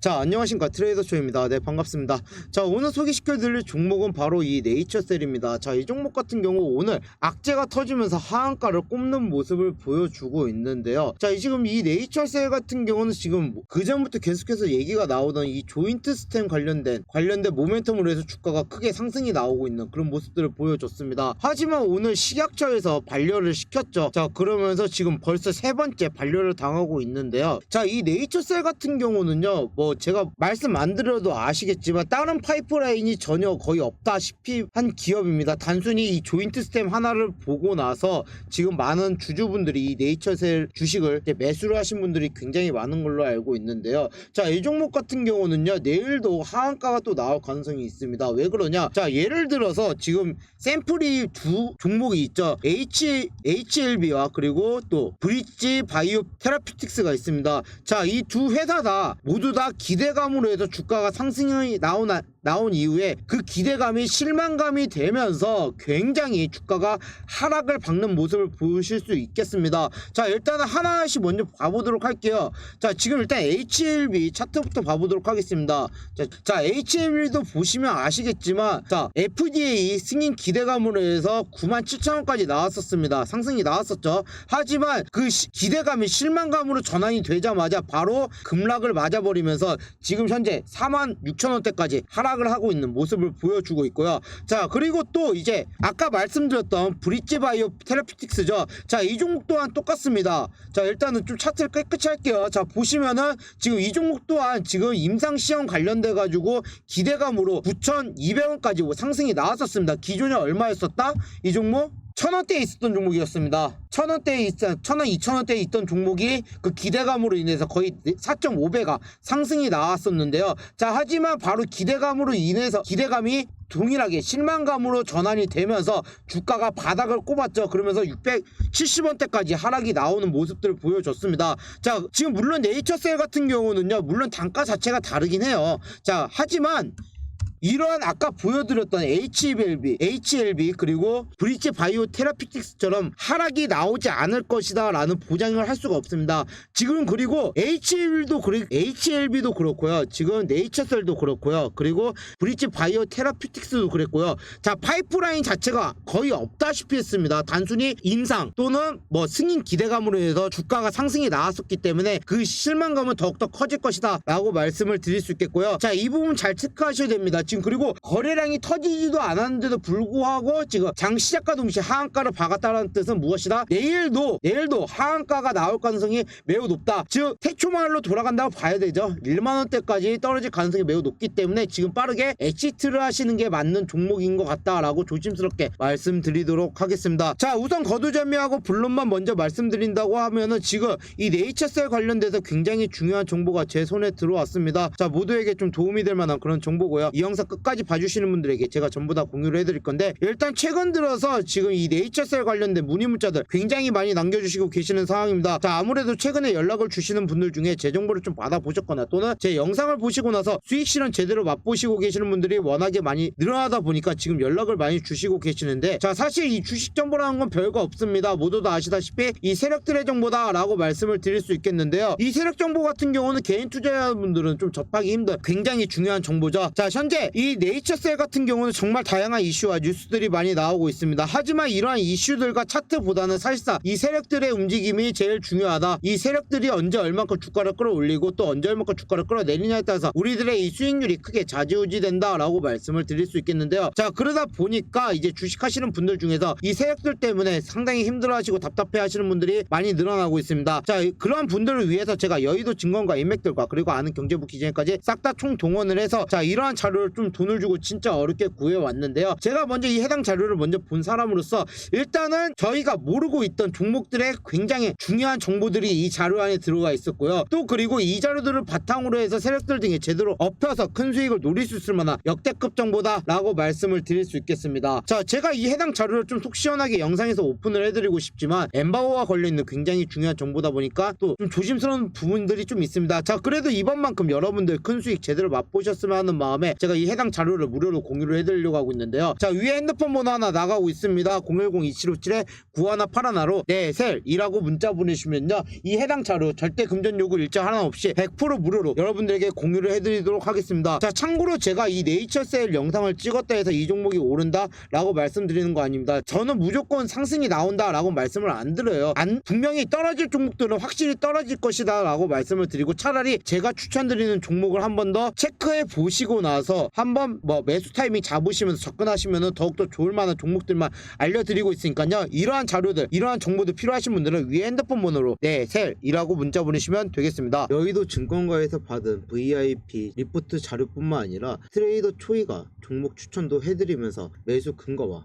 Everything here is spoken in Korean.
자 안녕하십니까. 트레이더쇼입니다. 네 반갑습니다. 자 오늘 소개시켜 드릴 종목은 바로 이 네이처셀입니다. 자 이 종목 같은 경우 오늘 악재가 터지면서 하한가를 꼽는 모습을 보여주고 있는데요. 자이 지금 이 네이처셀 같은 경우는 지금 그 전부터 계속해서 얘기가 나오던 이 조인트 스템 관련된 관련된 모멘텀으로 해서 주가가 크게 상승이 나오고 있는 그런 모습들을 보여줬습니다. 하지만 오늘 식약처에서 반려를 시켰죠. 자 그러면서 지금 벌써 세 번째 반려를 당하고 있는데요. 자 이 네이처셀 같은 경우는요 뭐 제가 말씀 안 드려도 아시겠지만 다른 파이프라인이 전혀 거의 없다시피 한 기업입니다. 단순히 이 조인트 스템 하나를 보고 나서 지금 많은 주주분들이 이 네이처셀 주식을 매수를 하신 분들이 굉장히 많은 걸로 알고 있는데요. 자 이 종목 같은 경우는요 내일도 하한가가 또 나올 가능성이 있습니다. 왜 그러냐? 자 예를 들어서 지금 샘플이 두 종목이 있죠. H, HLB와 그리고 또 브릿지 바이오 테라피틱스가 있습니다. 자 이 두 회사 다 모두 다 기대감으로 해서 주가가 상승이 나온 나 온 이후에 그 기대감이 실망감이 되면서 굉장히 주가가 하락을 박는 모습을 보실 수 있겠습니다. 자 일단은 하나씩 먼저 봐보도록 할게요. 자 지금 일단 HLB 차트부터 봐보도록 하겠습니다. 자, 자 HLB도 보시면 아시겠지만 자 FDA 승인 기대감으로 해서 97,000원까지 나왔었습니다. 상승이 나왔었죠. 하지만 그 시- 기대감이 실망감으로 전환이 되자마자 바로 급락을 맞아버리면서 지금 현재 46,000원대까지 하락 을 하고 있는 모습을 보여주고 있고요. 자 그리고 또 이제 아까 말씀드렸던 브릿지 바이오 테라피틱스죠. 자 이 종목 또한 똑같습니다. 자 일단은 좀 차트를 깨끗이 할게요. 자 보시면은 지금 이 종목 또한 지금 임상 시험 관련돼 가지고 기대감으로 9,200원까지 상승이 나왔었습니다. 기존에 얼마였었다? 이 종목 천원대에 있었던 종목이었습니다. 천원대에 있던 천원, 이천원대에 있던 종목이 그 기대감으로 인해서 거의 4.5배가 상승이 나왔었는데요. 자, 하지만 바로 기대감으로 인해서 기대감이 동일하게 실망감으로 전환이 되면서 주가가 바닥을 꼽았죠. 그러면서 670원대까지 하락이 나오는 모습들을 보여줬습니다. 자, 지금 물론 네이처셀 같은 경우는요, 물론 단가 자체가 다르긴 해요. 자, 하지만 이러한 아까 보여드렸던 HLB, HLB 그리고 브릿지 바이오 테라피틱스처럼 하락이 나오지 않을 것이다 라는 보장을 할 수가 없습니다. 지금 그리고 HLB도 그리, HLB도 그렇고요. 지금 네이처셀도 그렇고요. 그리고 브릿지 바이오 테라피틱스도 그랬고요. 자 파이프라인 자체가 거의 없다시피 했습니다. 단순히 임상 또는 뭐 승인 기대감으로 해서 주가가 상승이 나왔었기 때문에 그 실망감은 더욱더 커질 것이다 라고 말씀을 드릴 수 있겠고요. 자 이 부분 잘 체크하셔야 됩니다. 지금 그리고 거래량이 터지지도 않았는데도 불구하고 지금 장 시작과 동시에 하한가를 박았다는 뜻은 무엇이다? 내일도 내일도 하한가가 나올 가능성이 매우 높다. 즉 태초마을로 돌아간다고 봐야 되죠. 1만 원대까지 떨어질 가능성이 매우 높기 때문에 지금 빠르게 엑시트를 하시는 게 맞는 종목인 것 같다라고 조심스럽게 말씀드리도록 하겠습니다. 자 우선 거두절미하고 본론만 먼저 말씀드린다고 하면은 지금 이 네이처셀 관련돼서 굉장히 중요한 정보가 제 손에 들어왔습니다. 자 모두에게 좀 도움이 될 만한 그런 정보고요. 이 영상 끝까지 봐주시는 분들에게 제가 전부 다 공유를 해드릴 건데 일단 최근 들어서 지금 이 네이처셀 관련된 문의 문자들 굉장히 많이 남겨주시고 계시는 상황입니다. 자 아무래도 최근에 연락을 주시는 분들 중에 제 정보를 좀 받아보셨거나 또는 제 영상을 보시고 나서 수익 실현 제대로 맛보시고 계시는 분들이 워낙에 많이 늘어나다 보니까 지금 연락을 많이 주시고 계시는데 자 사실 이 주식 정보라는 건 별거 없습니다. 모두 다 아시다시피 이 세력들의 정보다라고 말씀을 드릴 수 있겠는데요. 이 세력 정보 같은 경우는 개인 투자자분들은 좀 접하기 힘든 굉장히 중요한 정보죠. 자 현재 이 네이처셀 같은 경우는 정말 다양한 이슈와 뉴스들이 많이 나오고 있습니다. 하지만 이러한 이슈들과 차트보다는 사실상 이 세력들의 움직임이 제일 중요하다. 이 세력들이 언제 얼만큼 주가를 끌어올리고 또 언제 얼만큼 주가를 끌어내리냐에 따라서 우리들의 이 수익률이 크게 좌지우지된다라고 말씀을 드릴 수 있겠는데요. 자 그러다 보니까 이제 주식하시는 분들 중에서 이 세력들 때문에 상당히 힘들어하시고 답답해하시는 분들이 많이 늘어나고 있습니다. 자 그러한 분들을 위해서 제가 여의도 증권가 인맥들과 그리고 아는 경제부 기자님까지 싹 다 총 동원을 해서 자 이러한 자료를 좀 돈을 주고 진짜 어렵게 구해왔는데요. 제가 먼저 이 해당 자료를 먼저 본 사람으로서 일단은 저희가 모르고 있던 종목들의 굉장히 중요한 정보들이 이 자료 안에 들어가 있었고요. 또 그리고 이 자료들을 바탕으로 해서 세력들 등에 제대로 엎혀서 큰 수익을 노릴 수 있을 만한 역대급 정보다라고 말씀을 드릴 수 있겠습니다. 자, 제가 이 해당 자료를 좀 속 시원하게 영상에서 오픈을 해드리고 싶지만 엠바오와 걸려있는 굉장히 중요한 정보다 보니까 또 좀 조심스러운 부분들이 좀 있습니다. 자, 그래도 이번만큼 여러분들 큰 수익 제대로 맛보셨으면 하는 마음에 제가 이이 해당 자료를 무료로 공유를 해드리려고 하고 있는데요. 자 위에 핸드폰 번호 하나 나가고 있습니다. 010-2757-9181로 네 셀이라고 문자 보내시면요. 이 해당 자료 절대 금전 요구 일자 하나 없이 100% 무료로 여러분들에게 공유를 해드리도록 하겠습니다. 자 참고로 제가 이 네이처셀 영상을 찍었다 해서 이 종목이 오른다 라고 말씀드리는 거 아닙니다. 저는 무조건 상승이 나온다 라고 말씀을 안 드려요. 안, 분명히 떨어질 종목들은 확실히 떨어질 것이다 라고 말씀을 드리고 차라리 제가 추천드리는 종목을 한 번 더 체크해 보시고 나서 한번 뭐 매수 타이밍 잡으시면서 접근하시면 더욱더 좋을 만한 종목들만 알려드리고 있으니까요. 이러한 자료들, 이러한 정보들 필요하신 분들은 위에 핸드폰 번호로 네, 셀이라고 문자 보내시면 되겠습니다. 여의도 증권가에서 받은 VIP 리포트 자료뿐만 아니라 트레이더 초이가 종목 추천도 해드리면서 매수 근거와